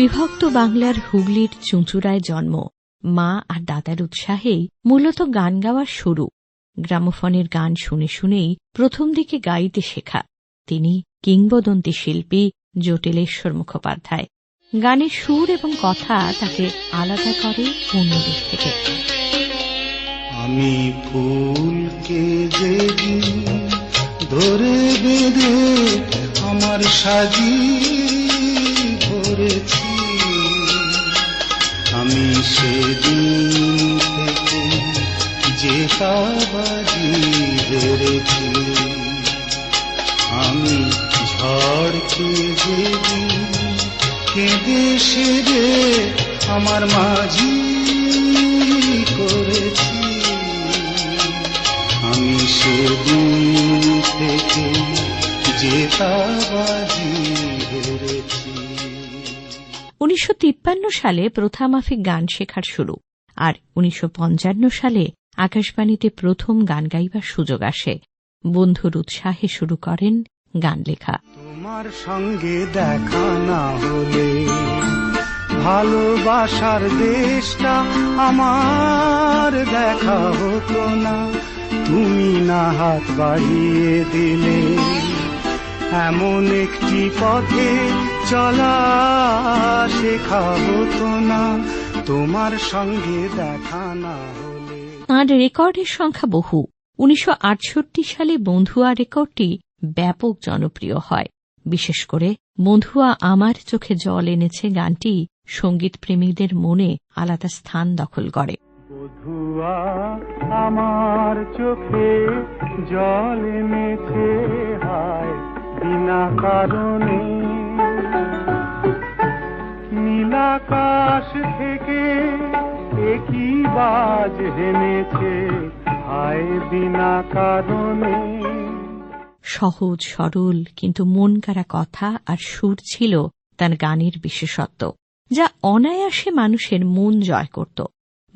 অবিভক্ত বাংলার হুগলির চুঁচুড়ায় জন্ম। মা আর দাদার উৎসাহেই মূলত গান গাওয়ার শুরু। গ্রামোফোনের গান শুনে শুনেই প্রথম দিকে গাইতে শেখা। তিনি কিংবদন্তি শিল্পী জটিলেশ্বর মুখোপাধ্যায়। গানের সুর এবং কথা তাকে আলাদা করে অন্যদের থেকে। আমি ফুলকে যেদিন ধরে বেঁধে আমার সাজি ধরেছি সেদিন থেকে যে বাজি ধরেছি আমি ঝড়কে যেদিন কেঁদে সেরে আমার মাঝি উনিশশো তিপ্পান্ন সালে প্রথামাফিক গান শেখার শুরু, আর উনিশশো পঞ্চান্ন সালে আকাশবাণীতে প্রথম গান গাইবার সুযোগ আসে। বন্ধুর উৎসাহে শুরু করেন গান লেখা। তোমার সঙ্গে দেখা না হলে ভালোবাসার দেশটা আমার দেখা হতো না। তুমি না হাত বাড়িয়ে দিলে এমন একটি পথে চলা শেখা হতো না। তোমার সঙ্গে দেখা না হলে। তাঁর রেকর্ডের সংখ্যা বহু। উনিশশো সালে বন্ধুয়া রেকর্ডটি ব্যাপক জনপ্রিয় হয়। বিশেষ করে বন্ধুয়া আমার চোখে জল এনেছে গানটি সংগীত প্রেমীদের মনে আলাদা স্থান দখল করে। বধুয়া আমার চোখে জল এনেছে বাজ হেনেছে হায় বিনা কারণে। সহজ সরল কিন্তু মন কারা কথা আর সুর ছিল তার গানের বিশেষত্ব যা অনায়াসে মানুষের মন জয় করত।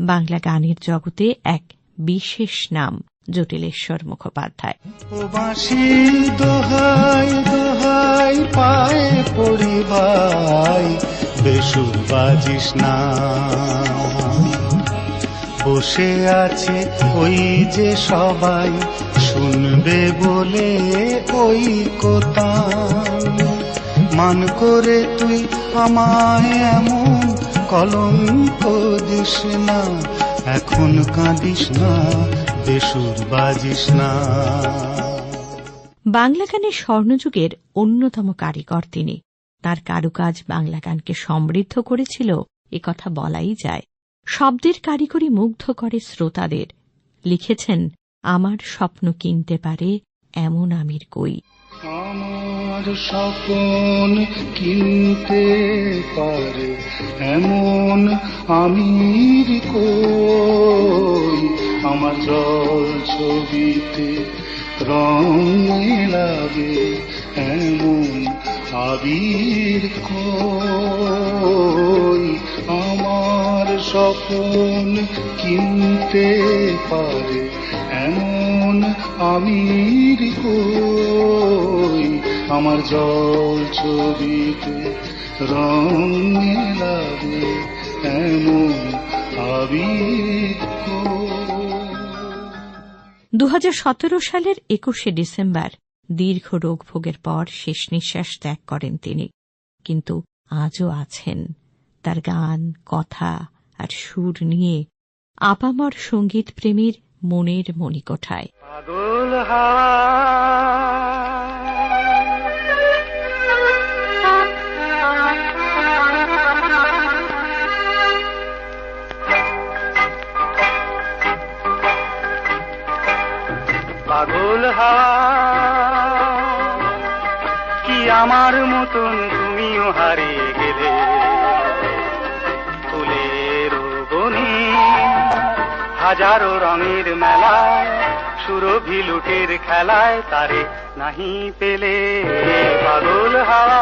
বাংলা গানের জগতে এক বিশেষ নাম জটিলেশ্বর মুখোপাধ্যায়। দোহাই দোহাই পায়ে পড়ি বেসুর বাজিস না। বসে আছে ওই যে সবাই। শুনবে বলে ওই কোতান মান করে তুই আমায় এমন কলঙ্ক দিস না। এখন কাঁদিস না, বেসুর বাজিস না। বাংলা গানের স্বর্ণযুগের অন্যতম কারিগর তিনি। তার কারুকাজ বাংলা গানকে সমৃদ্ধ করেছিল কথা বলাই যায়। শব্দের কারিগরি মুগ্ধ করে শ্রোতাদের। লিখেছেন, আমার স্বপ্ন কিনতে পারে এমন আমির কই। আমার স্বপন কিনতে পারে এমন আমির কই। আমার জল ছবিতে রং মেলাবে এমন আবির কই। স্বপন কিনতে পারে, এমন আমির কই? আমার জল ছবিতে রং মেলাবে, এমন আবির দু সালের একুশে ডিসেম্বর, দীর্ঘ রোগ ভোগের পর শেষ নিঃশ্বাস ত্যাগ করেন তিনি। কিন্তু আজও আছেন তার গান, কথা আর সুর নিয়ে আপামর সংগীত প্রেমীর মনের মণিকোঠায়। পাগল কি আমার মতন তুমিও হারিয়ে গেলে? হাজারো রঙের মেলায় সুরভি লুটের খেলায় তারে নাহি পেলে। পাগল হাওয়া